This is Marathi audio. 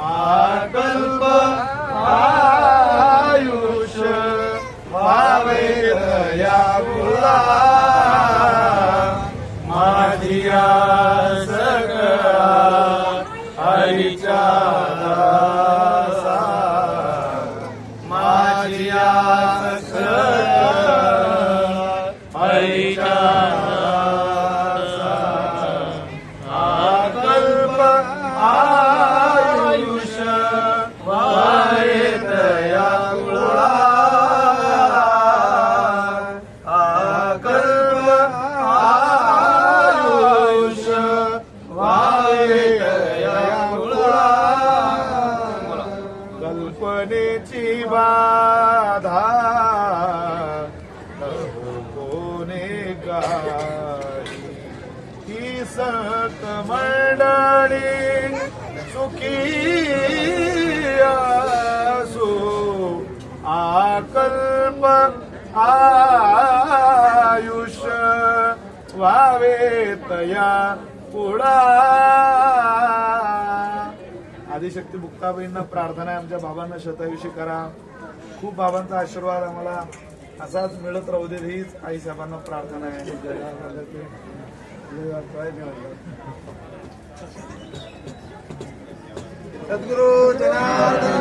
आकल्प आयुष व्हावे या गुला माझिया सगळा हरीच्या माझिया सगळा कल्पनेची बाधा? कोणे काही ही संत मंडळी सुखी असो आकल्प आयुष वावे तया पुढा आदिशक्ती मुक्ताबाईंना प्रार्थना आहे. आमच्या बाबांना शतायुषी करा. खूप बाबांचा आशीर्वाद आम्हाला असाच मिळत राहू दे हीच आई साहेबांना प्रार्थना आहे. सद्गुरु जनार्दन